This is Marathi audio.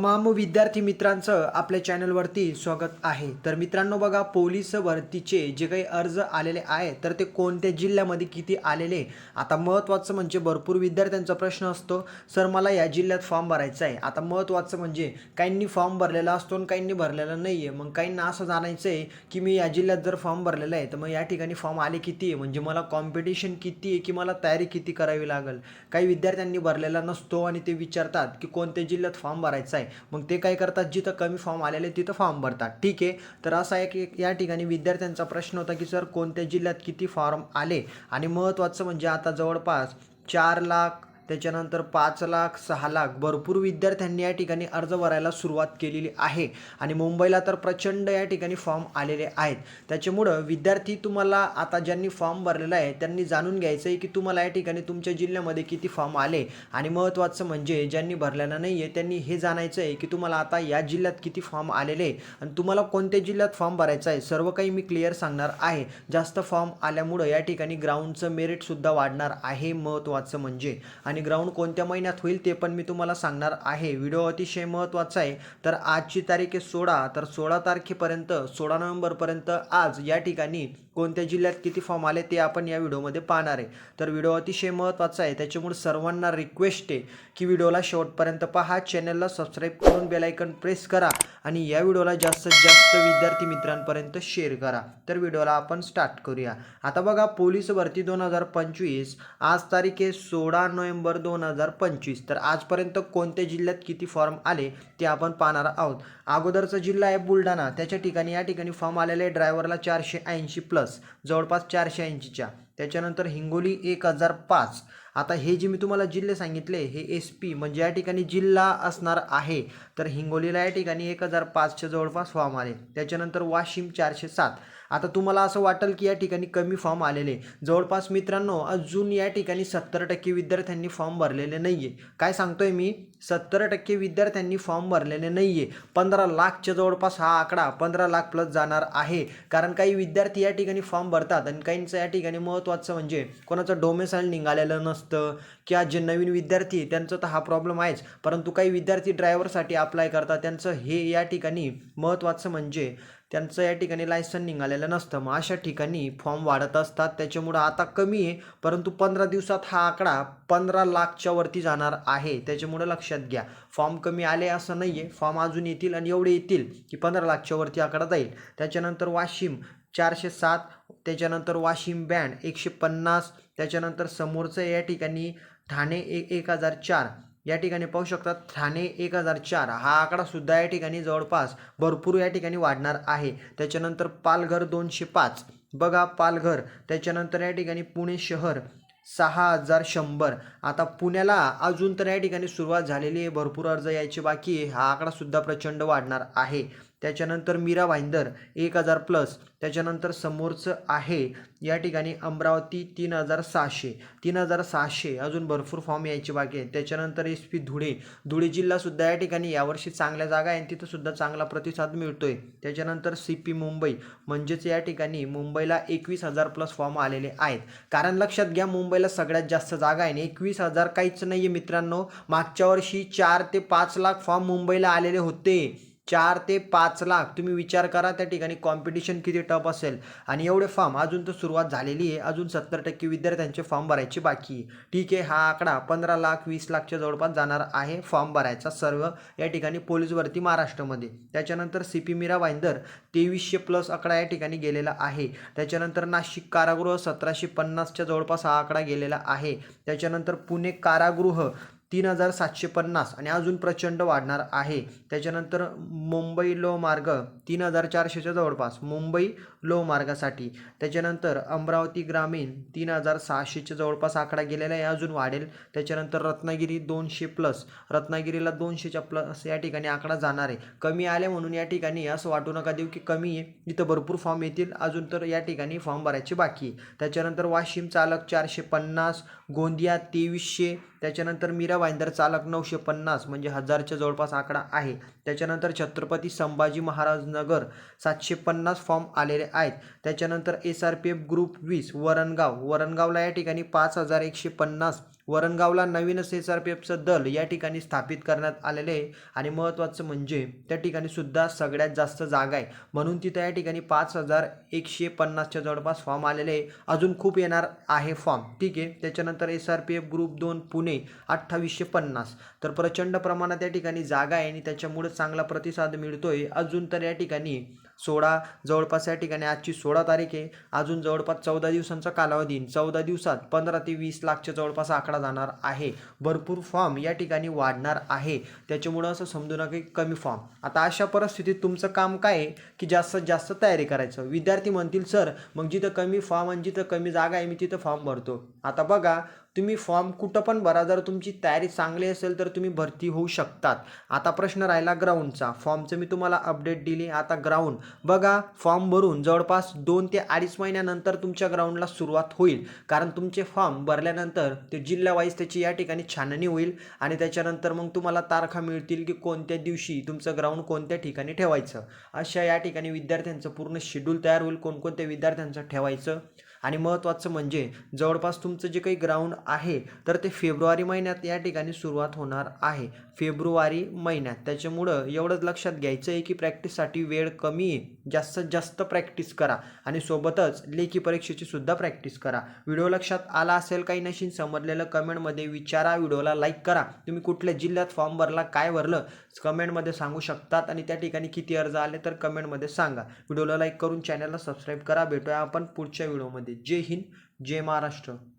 तमाम विद्यार्थी मित्रांचं आपल्या चॅनलवरती स्वागत आहे. तर मित्रांनो बघा पोलीस भरतीचे जे काही अर्ज आलेले आहे तर ते कोणत्या जिल्ह्यामध्ये किती आलेले? आता महत्त्वाचं म्हणजे भरपूर विद्यार्थ्यांचा प्रश्न असतो. सर मला या जिल्ह्यात फॉर्म भरायचा आहे. आता महत्त्वाचं म्हणजे काहींनी फॉर्म भरलेला असतो आणि काहींनी भरलेला नाही आहे मग काहींना असं जाणायचं आहे की मी या जिल्ह्यात जर फॉर्म भरलेला आहे तर मग या ठिकाणी फॉर्म आले किती आहे? म्हणजे मला कॉम्पिटिशन किती आहे की मला तयारी किती करावी लागेल? काही विद्यार्थ्यांनी भरलेला नसतो आणि ते विचारतात की कोणत्या जिल्ह्यात फॉर्म भरायचा आहे. मग ते काय करतात जिथं कमी फॉर्म आलेले तिथं फॉर्म भरतात. ठीक आहे? तर असा एक या ठिकाणी विद्यार्थ्यांचा प्रश्न होता की सर कोणत्या जिल्ह्यात किती फॉर्म आले? आणि महत्त्वाचं म्हणजे आता जवळपास चार लाख त्याच्यानंतर पाच लाख सहा लाख भरपूर विद्यार्थ्यांनी या ठिकाणी अर्ज भरायला सुरुवात केलेली आहे. आणि मुंबईला तर प्रचंड या ठिकाणी फॉर्म आलेले आहेत. त्याच्यामुळं विद्यार्थी तुम्हाला आता ज्यांनी फॉर्म भरलेला आहे त्यांनी जाणून घ्यायचं आहे की तुम्हाला या ठिकाणी तुमच्या जिल्ह्यामध्ये किती फॉर्म आले. आणि महत्त्वाचं म्हणजे ज्यांनी भरलेला नाही आहे त्यांनी हे जाणायचं आहे की तुम्हाला आता या जिल्ह्यात किती फॉर्म आलेले आहे. आणि तुम्हाला कोणत्या जिल्ह्यात फॉर्म भरायचा आहे सर्व काही मी क्लिअर सांगणार आहे. जास्त फॉर्म आल्यामुळं या ठिकाणी ग्राउंडचं मेरिटसुद्धा वाढणार आहे महत्त्वाचं म्हणजे. आणि ग्राउंड कोणत्या महिन्यात होईल ते पण मी तुम्हाला सांगणार आहे. व्हिडिओ अतिशय महत्त्वाचा आहे. तर आजची तारीख आहे सोळा. तर सोळा तारखेपर्यंत सोळा नोव्हेंबरपर्यंत आज या ठिकाणी कोणत्या जिल्ह्यात किती फॉर्म आले ते आपण या व्हिडिओमध्ये पाहणार आहे. तर व्हिडिओ अतिशय महत्त्वाचा आहे. त्याच्यामुळे सर्वांना रिक्वेस्ट आहे की व्हिडिओला शेवटपर्यंत पहा. चॅनलला सबस्क्राईब करून बेलायकन प्रेस करा आणि या व्हिडिओला जास्तीत जास्त विद्यार्थी मित्रांपर्यंत शेअर करा. तर व्हिडिओला आपण स्टार्ट करूया. आता बघा पोलीस भरती दोन हजार पंचवीस. आज तारीख आहे सोळा नोव्हेंबर दोन हजार पंचवीस. तर आजपर्यंत कोणत्या जिल्ह्यात किती फॉर्म आले ते आपण पाहणार आहोत. अगोदरचा जिल्हा आहे बुलढाणा. त्याच्या ठिकाणी या ठिकाणी फॉर्म आलेले ड्रायव्हरला चारशे ऐंशी प्लस जवळपास चारशे ऐंशीच्या. त्याच्यानंतर हिंगोली एक हजार पाच. आता हे जे मी तुम्हाला जिल्हे सांगितले हे एस पी म्हणजे या ठिकाणी जिल्हा असणार आहे. तर हिंगोलीला या ठिकाणी एक हजार पाचच्या जवळपास फॉर्म आले. त्याच्यानंतर वाशिम चारशे सात. आता तुम्हाला असं वाटेल की या ठिकाणी कमी फॉर्म आलेले जवळपास मित्रांनो अजून या ठिकाणी सत्तर टक्के विद्यार्थ्यांनी फॉर्म भरलेले नाही आहे काय सांगतोय मी? सत्तर टक्के विद्यार्थ्यांनी फॉर्म भरलेले नाही आहे पंधरा लाखच्या जवळपास हा आकडा पंधरा लाख प्लस जाणार आहे. कारण काही विद्यार्थी या ठिकाणी फॉर्म भरतात आणि काहींचं या ठिकाणी महत्त्वाचं म्हणजे कोणाचं डोमेसाईल निघालेलं नसतं किंवा जे नवीन विद्यार्थी त्यांचं तर हा प्रॉब्लेम आहेच. परंतु काही विद्यार्थी ड्रायव्हरसाठी अप्लाय करतात त्यांचं हे या ठिकाणी महत्त्वाचं म्हणजे त्यांचं या ठिकाणी लायसन निघालेलं नसतं. मग अशा ठिकाणी फॉर्म वाढत असतात. त्याच्यामुळं आता कमी आहे. परंतु पंधरा दिवसात हा आकडा पंधरा लाखच्या वरती जाणार आहे. त्याच्यामुळं लक्षात घ्या. फॉर्म कमी आले असं नाही आहे फॉर्म अजून येतील आणि एवढे येतील की पंधरा लाखच्या वरती आकडा जाईल. त्याच्यानंतर वाशिम चारशे सात त्याच्यानंतर वाशिम बँड एकशे पन्नास त्याच्यानंतर समोरचं या ठिकाणी ठाणे एक एक हजार चार या ठिकाणी पाहू शकता ठाणे एक हजार चार. हा आकडासुद्धा या ठिकाणी जवळपास भरपूर या ठिकाणी वाढणार आहे. त्याच्यानंतर पालघर दोनशे पाच. बघा पालघर त्याच्यानंतर या ठिकाणी पुणे शहर सहा हजार शंभर. आता पुण्याला अजून तर या ठिकाणी सुरुवात झालेली आहे भरपूर अर्ज यायचे बाकी आहे. हा आकडासुद्धा प्रचंड वाढणार आहे. त्याच्यानंतर मीरा भाईंदर एक हजार प्लस त्याच्यानंतर समोरचं आहे या ठिकाणी अमरावती तीन हजार सहाशे. तीन हजार सहाशे अजून भरपूर फॉर्म यायचे बाकी आहेत त्याच्यानंतर एस पी धुळे. धुळे जिल्हासुद्धा या ठिकाणी यावर्षी चांगल्या जागा आहे तिथंसुद्धा चांगला प्रतिसाद मिळतो आहे त्याच्यानंतर सी पी मुंबई म्हणजेच या ठिकाणी मुंबईला एकवीस हजार प्लस फॉर्म आलेले आहेत. कारण लक्षात घ्या मुंबईला सगळ्यात जास्त जागा आहे आणि एकवीस हजार काहीच नाही आहे मित्रांनो. मागच्या वर्षी चार ते पाच लाख फॉर्म मुंबईला आलेले होते. चार ते पाच लाख तुम्ही विचार करा त्या ठिकाणी कॉम्पिटिशन किती टफ असेल. आणि एवढे फॉर्म अजून तर सुरुवात झालेली आहे. अजून सत्तर टक्के विद्यार्थ्यांचे फॉर्म भरायचे बाकी आहे. ठीक आहे हा आकडा पंधरा लाख वीस लाखच्या जवळपास जाणार आहे फॉर्म भरायचा सर्व या ठिकाणी पोलीस भरती महाराष्ट्रामध्ये. त्याच्यानंतर सी पी मीरा वाईंदर तेवीसशे प्लस आकडा या ठिकाणी गेलेला आहे. त्याच्यानंतर नाशिक कारागृह सतराशे पन्नासच्या जवळपास हा आकडा गेलेला आहे. त्याच्यानंतर पुणे कारागृह तीन हजार सातशे पन्नास आणि अजून प्रचंड वाढणार आहे. त्याच्यानंतर मुंबई लो मार्ग तीन हजार चारशेच्या जवळपास मुंबई लो मार्गासाठी. त्याच्यानंतर अमरावती ग्रामीण तीन हजार सहाशेच्या जवळपास आकडा गेलेला आहे अजून वाढेल. त्याच्यानंतर रत्नागिरी दोनशे प्लस रत्नागिरीला दोनशेच्या प्लस या ठिकाणी आकडा जाणार आहे. कमी आले म्हणून या ठिकाणी असं वाटू नका देऊ की कमी आहे इथं भरपूर फॉर्म येतील अजून तर या ठिकाणी फॉर्म भरायचे बाकी आहे. त्याच्यानंतर वाशिम चालक चारशे पन्नास गोंदिया तेवीसशे त्याच्यानंतर मीरा वाईंदर चालक नऊशे पन्नास म्हणजे हजारच्या जवळपास आकडा आहे. त्याच्यानंतर छत्रपती संभाजी महाराज नगर सातशे पन्नास फॉर्म आलेले आहेत. त्याच्यानंतर S R P F group वीस वरणगाव. वरणगावला या ठिकाणी पाच हजार एकशे पन्नास वरणगावला नवीनच एस आर पी एफचं दल या ठिकाणी स्थापित करण्यात आलेले आहे. आणि महत्त्वाचं म्हणजे त्या ठिकाणी सुद्धा सगळ्यात जास्त जागा आहे. म्हणून तिथं या ठिकाणी पाच हजार एकशे पन्नासच्या जवळपास फॉर्म आलेले आहे. अजून खूप येणार आहे फॉर्म ठीक आहे. त्याच्यानंतर S R P F group दोन पुणे अठ्ठावीसशे पन्नास. तर प्रचंड प्रमाणात या ठिकाणी जागा आहे आणि त्याच्यामुळे चांगला प्रतिसाद मिळतोय. अजून तर या ठिकाणी सोळा जवळपास या ठिकाणी. आजची सोळा तारीख आहे. अजून जवळपास चौदा दिवसांचा कालावधी चौदा दिवसात पंधरा ते वीस लाखच्या जवळपास आकडा जाणार आहे. भरपूर फॉर्म या ठिकाणी वाढणार आहे. त्याच्यामुळं असं समजू नका की कमी फॉर्म. आता अशा परिस्थितीत तुमचं काम काय आहे? की जास्तीत जास्त तयारी करायचं. विद्यार्थी म्हणतील सर मग जिथं कमी फॉर्म आणि जिथं कमी जागा आहे मी तिथं फॉर्म भरतो. आता बघा तुम्ही फॉर्म कुठं पण भरा जर तुमची तयारी चांगली असेल तर तुम्ही भरती होऊ शकतात. आता प्रश्न राहिला ग्राउंडचा फॉर्मचं मी तुम्हाला अपडेट दिली. आता ग्राउंड बघा फॉर्म भरून जवळपास दोन ते अडीच महिन्यानंतर तुमच्या ग्राउंडला सुरुवात होईल. कारण तुमचे फॉर्म भरल्यानंतर ते जिल्हावाईज त्याची या ठिकाणी छाननी होईल आणि त्याच्यानंतर मग तुम्हाला तारखा मिळतील की कोणत्या दिवशी तुमचं ग्राउंड कोणत्या ठिकाणी ठेवायचं. अशा या ठिकाणी विद्यार्थ्यांचं पूर्ण शेड्यूल तयार होईल. कोणकोणत्या विद्यार्थ्यांचं ठेवायचं. आणि महत्त्वाचं म्हणजे जवळपास तुमचं जे काही ग्राउंड आहे तर ते फेब्रुवारी महिन्यात या ठिकाणी सुरुवात होणार आहे. फेब्रुवारी महिन्यात. त्याच्यामुळं एवढंच लक्षात घ्यायचं आहे की प्रॅक्टिससाठी वेळ कमी आहे. जास्तीत जास्त प्रॅक्टिस करा आणि सोबतच लेखी परीक्षेची सुद्धा प्रॅक्टिस करा. व्हिडिओ लक्षात आला असेल काही नशीन समजलेलं कमेंटमध्ये विचारा. व्हिडिओला लाईक करा. तुम्ही कुठल्या जिल्ह्यात फॉर्म भरला काय भरलं कमेंटमध्ये सांगू शकतात आणि त्या ठिकाणी किती अर्ज आले तर कमेंटमध्ये सांगा. व्हिडिओला लाईक करून चॅनलला सबस्क्राईब करा. भेटूया आपण पुढच्या व्हिडिओमध्ये. जय हिंद जय महाराष्ट्र